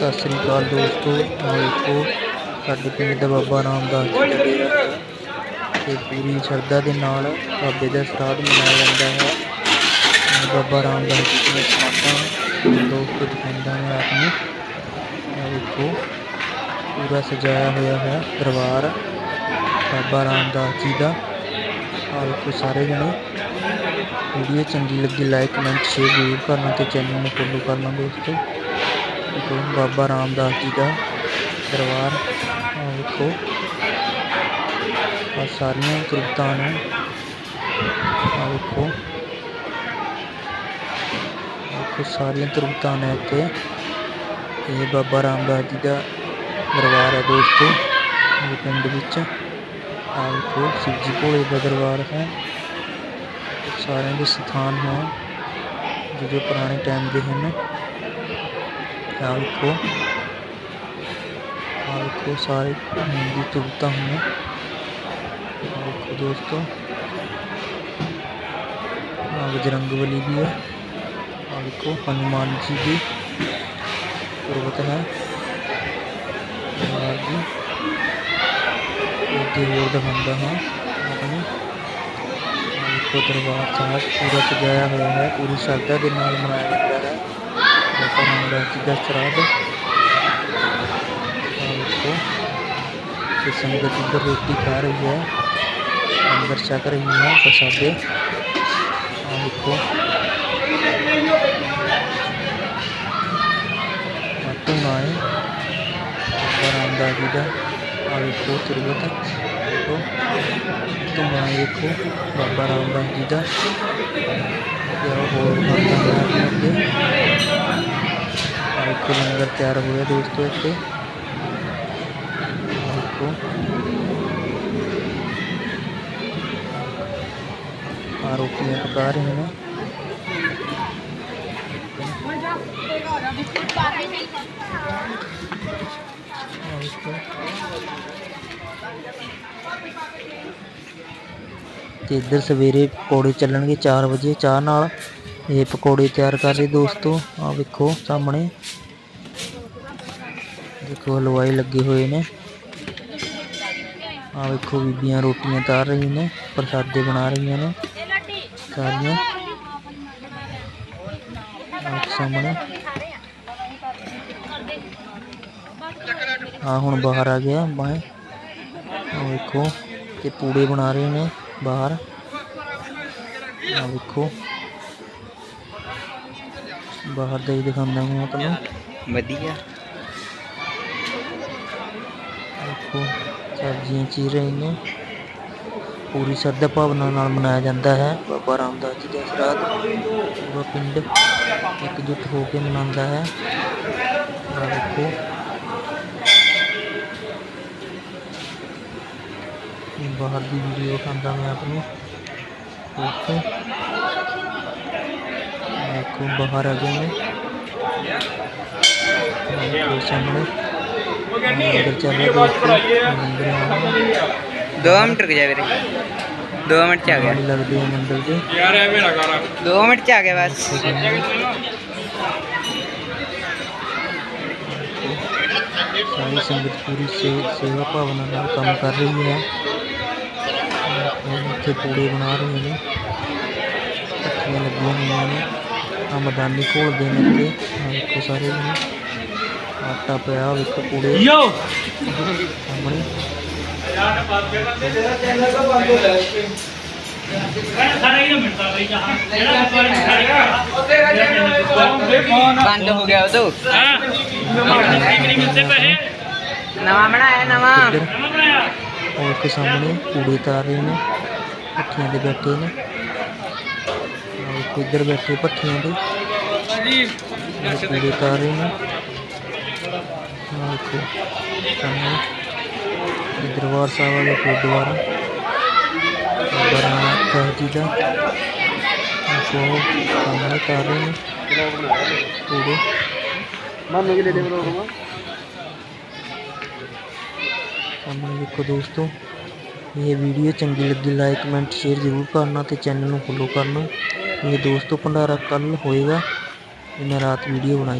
ਸਤਿ ਸ੍ਰੀ ਅਕਾਲ ਦੋਸਤੋ ਆਹ ਸਾਡੇ ਪਿੰਡ ਦਾ ਬਾਬਾ ਰਾਮਦਾਸ ਜੀ ਦਾ ਡੇਰਾ ਹੈ ਤੇ ਪੂਰੀ ਸ਼ਰਧਾ ਦੇ ਨਾਲ ਬਾਬੇ ਦਾ ਸ਼ਰਾਧ ਮਨਾਇਆ ਜਾਂਦਾ ਹੈ। ਬਾਬਾ ਰਾਮਦਾਸ ਜੀ ਦੀਆਂ ਸਮਾਧਾਂ ਦੋਸਤੋ ਦਿਖਾਉਂਦਾ ਮੈਂ ਆਪ ਨੂੰ ਆਹ ਵੇਖੋ ਪੂਰਾ ਸਜਾਇਆ ਹੋਇਆ ਹੈ ਦਰਬਾਰ ਬਾਬਾ ਰਾਮਦਾਸ ਜੀ ਦਾ। ਆਹ ਵੇਖੋ ਸਾਰੇ ਜਣੇ। ਵੀਡੀਓ ਚੰਗੀ ਲੱਗੀ ਲਾਈਕ ਕਮੈਂਟ ਸ਼ੇਅਰ ਜ਼ਰੂਰ ਕਰਨਾ ਤੇ ਚੈਨਲ ਨੂੰ ਫੋਲੋ ਕਰਨਾ ਦੋਸਤੋ। ਬਾਬਾ ਰਾਮਦਾਸ ਜੀ ਦਾ ਦਰਬਾਰ। ਆਹ ਵੇਖੋ। ਆ ਸਾਰੀਆਂ ਤੁਰਤਾਂ ਨੇ। ਆਹ ਵੇਖੋ। ਵੇਖੋ ਸਾਰੀਆਂ ਤੁਰਤਾਂ ਨੇ ਇੱਥੇ। ਇਹ ਬਾਬਾ ਰਾਮਦਾਸ ਜੀ ਦਾ ਦਰਬਾਰ ਹੈ ਦੋਸਤੋ, ਇਹ ਪਿੰਡ ਵਿੱਚ। ਆਹ ਵੇਖੋ, ਸ਼ਿਵਜੀ ਭੋਲੇ ਦਾ ਦਰਬਾਰ ਹੈ। ਸਾਰਿਆਂ ਦੇ ਸਥਾਨ ਹੈ ਜੋ ਜੋ ਪੁਰਾਣੇ ਟਾਈਮ ਦੇ ਹਨ। शाम को शाम को सारे मेहंदी तुलता हूँ मैं देखो दोस्तों बजरंग बली भी है और को हनुमान जी भी पर्वत है दिखाता हाँ अपने दरबार साहब पूरा सजाया हुआ है पूरी श्रद्धा के नाम मनाया जाता है orang udah tiga cerada oke bisa menjadi berhenti hari ya. Dan bersyakar ini ya bersyakar oke waktu main orang udah tiga Aliku terbetak. Itu itu mengaliku beberapa bangkida ya boleh makan lagi ਤੁਰਬਤ ਦੇਖੋ ਧੂਣਾ ਵੇਖੋ ਬਾਬਾ ਰਾਮਦਾਸ ਜੀ ਦਾ ਯਾ ਹੋਰ ਬਾਬਾ ਰਾਮਦਾਸ ਜੀ ਆਹ ਵੇਖੋ ਲੰਗਰ ਤਿਆਰ ਹੋਇਆ ਦੋਸਤੋ ਇੱਥੇ ਆਹ ਵੇਖੋ ਆ ਰੋਟੀਆਂ ਪਕਾ ਰਹੇ ਨੇ ਆਹ ਵੇਖੋ ਤੇ ਇੱਧਰ ਸਵੇਰੇ ਪਕੌੜੇ ਚੱਲਣਗੇ 4 ਵਜੇ ਚਾਹ ਨਾਲ ये पकौड़े तैयार कर रहे दोस्तों आ देखो सामने देखो हलवाई लगे हुए ने आ देखो बीबियाँ रोटियाँ तार रही ने प्रसादे बना रही ने सारिया सामने हाँ हूँ बाहर आ गया बाहें वेखो ये पूड़े बना रहे ने बाहर आ देखो ਬਾਹਰ ਦਾ ਹੀ ਦਿਖਾਉਂਦਾ ਮੈਂ ਤੁਹਾਨੂੰ ਵਧੀਆ ਦੇਖੋ ਸਬਜ਼ੀਆਂ ਚੀਰ ਰਹੇ ਨੇ ਪੂਰੀ ਸ਼ਰਧਾ ਭਾਵਨਾ ਨਾਲ ਮਨਾਇਆ ਜਾਂਦਾ ਹੈ ਬਾਬਾ ਰਾਮਦਾਸ ਜੀ ਦਾ ਸ਼ਰਾਧ ਪੂਰਾ ਪਿੰਡ ਇਕਜੁੱਟ ਹੋ ਕੇ ਮਨਾਉਂਦਾ ਹੈ ਆ ਦੇਖੋ ਇਹ ਬਾਹਰ ਦੀ ਵੀਡੀਓ ਖਾਂਦਾ ਮੈਂ ਆਪ ਨੂੰ ਦੇਖੋ को बाहर आ गए हैं। दो मिनट रुक जाए दो मिनट क्या गया। लग दिया मंदिर के दो मिनट क्या गया बस। सारी संगत पूरी से, सेवा भावना नाल काम कर रही है। इतने पूरे बना रहे हैं। लगे हुई हैं। ਆਟਾ ਮਦਾਨੀ ਕੋਲ ਦੇ ਨੇ ਤੇ ਦੇਖੋ ਸਾਰੇ ਜਣੇ ਆਟਾ ਪਿਆ ਵੇਖੋ ਕੂੜੇ ਯੋ! ਸਾਹਮਣੇ। ਯਾਰ ਬਾਤ ਕਰਨਾ ਤੇ। ਜਿਹੜਾ ਚੈਨਲ ਦਾ ਬੰਦ ਹੋ ਜਾਏ ਬੰਦ ਹੋ ਗਿਆ ਉਹ ਤੋਂ ਨਵਾਂ ਬਣਾਇਆ। ਨਵਾਂ ਨਵਾਂ। ਬਣਾਇਆ। ਉਹ ਕੇ ਸਾਹਮਣੇ ਕੂੜੇ ਤਾਰ ਰਹੇ ਨੇ। ਅੱਖੀਆਂ ਦੇ ਬੈਠੇ ਨੇ। इधर बैठे पट्टियों पे पूरे रहे हैं दरबार साहब वाले फिर दोबारा दोबारा पूरे देखो दोस्तों ये वीडियो चंकी लगी लाइक कमेंट शेयर ज़रूर करना तो चैनल में फॉलो करना ये दोस्तों भंडारा कल होएगा। मैंने रात वीडियो बनाई।